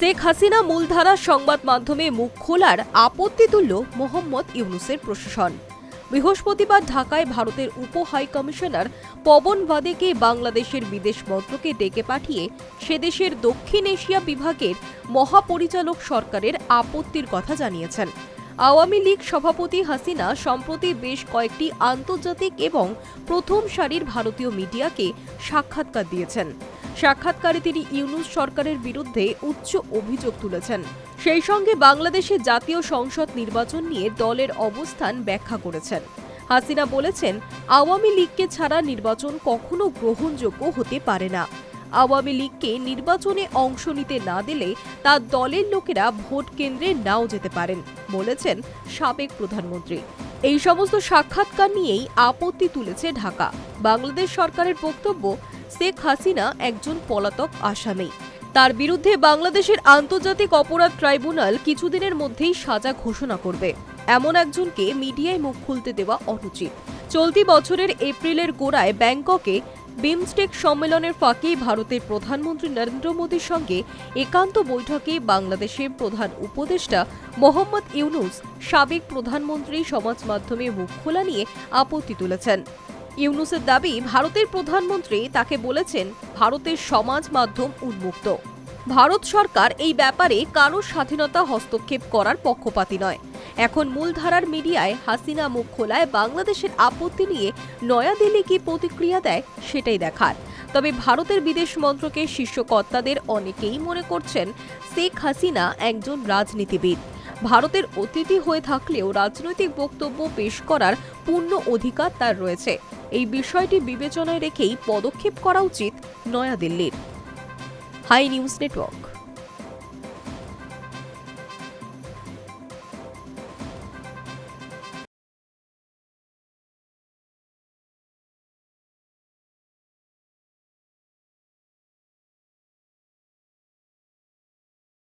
শেখ হাসিনা মূলধারা সংবাদ মাধ্যমে মুখ খোলার আপত্তি তুলল মোহাম্মদ ইউনুসের প্রশাসন। বৃহস্পতিবার ঢাকায় ভারতের উপ হাই কমিশনার পবন ভাদেকে বাংলাদেশের বিদেশ মন্ত্রকে ডেকে পাঠিয়ে সেদেশের দক্ষিণ এশিয়া বিভাগের মহাপরিচালক সরকারের আপত্তির কথা জানিয়েছেন। আওয়ামী লীগ সভাপতি হাসিনা সম্প্রতি বেশ কয়েকটি আন্তর্জাতিক এবং প্রথম সারির ভারতীয় মিডিয়াকে সাক্ষাৎকার দিয়েছেন। সাক্ষাৎকারে তিনি ইউনুস সরকারের বিরুদ্ধে উচ্চ অভিযোগ তুলেছেন। সেই সঙ্গে বাংলাদেশে জাতীয় সংসদ নির্বাচন নিয়ে দলের অবস্থান ব্যাখ্যা করেছেন। হাসিনা বলেছেন, আওয়ামী লীগকে ছাড়া নির্বাচন কখনো গ্রহণযোগ্য হতে পারে না। আওয়ামী লীগকে নির্বাচনে অংশ নিতে না দিলে তার দলের লোকেরা ভোট কেন্দ্রে নাও যেতে পারেন, বলেছেন সাবেক প্রধানমন্ত্রী। এই সমস্ত সাক্ষাৎকার নিয়েই আপত্তি তুলেছে ঢাকা। বাংলাদেশ সরকারের বক্তব্য শেখ হাসিনা একজন পলাতক আসামি। তার বিরুদ্ধে বাংলাদেশের আন্তর্জাতিক অপরাধ ট্রাইব্যুনাল কিছুদিনের মধ্যেই সাজা ঘোষণা করবে। এমন একজনকে মিডিয়ায় মুখ খুলতে দেওয়া অনুচিত। চলতি বছরের এপ্রিলের গোড়ায় ব্যাংককে বিমস্টেক সম্মেলনের ফাঁকে ভারতের প্রধানমন্ত্রী নরেন্দ্র মোদীর সঙ্গে একান্ত বৈঠকে বাংলাদেশের প্রধান উপদেষ্টা মোহাম্মদ ইউনুস সাবেক প্রধানমন্ত্রী সমাজ মাধ্যমে মুখ খোলা নিয়ে আপত্তি তুলেছেন। ইউনুসের দাবি, ভারতের প্রধানমন্ত্রী তাকে বলেছেন, ভারতের সমাজ মাধ্যম উন্মুক্ত। ভারত সরকার এই ব্যাপারে কারও স্বাধীনতা হস্তক্ষেপ করার পক্ষপাতী নয়। এখন মূলধারার মিডিয়ায় হাসিনা মুখ খোলায় বাংলাদেশের আপত্তি নিয়ে নয়াদিল্লি কি প্রতিক্রিয়া দেয়, সেটাই দেখার। তবে ভারতের বিদেশ মন্ত্রকের শীর্ষ কর্তাদের অনেকেই মনে করছেন, শেখ হাসিনা একজন রাজনীতিবিদ। ভারতের অতিথি হয়ে থাকলেও রাজনৈতিক বক্তব্য পেশ করার পূর্ণ অধিকার তার রয়েছে। এই বিষয়টি বিবেচনায় রেখেই পদক্ষেপ করা উচিত নয়াদিল্লির। High news network.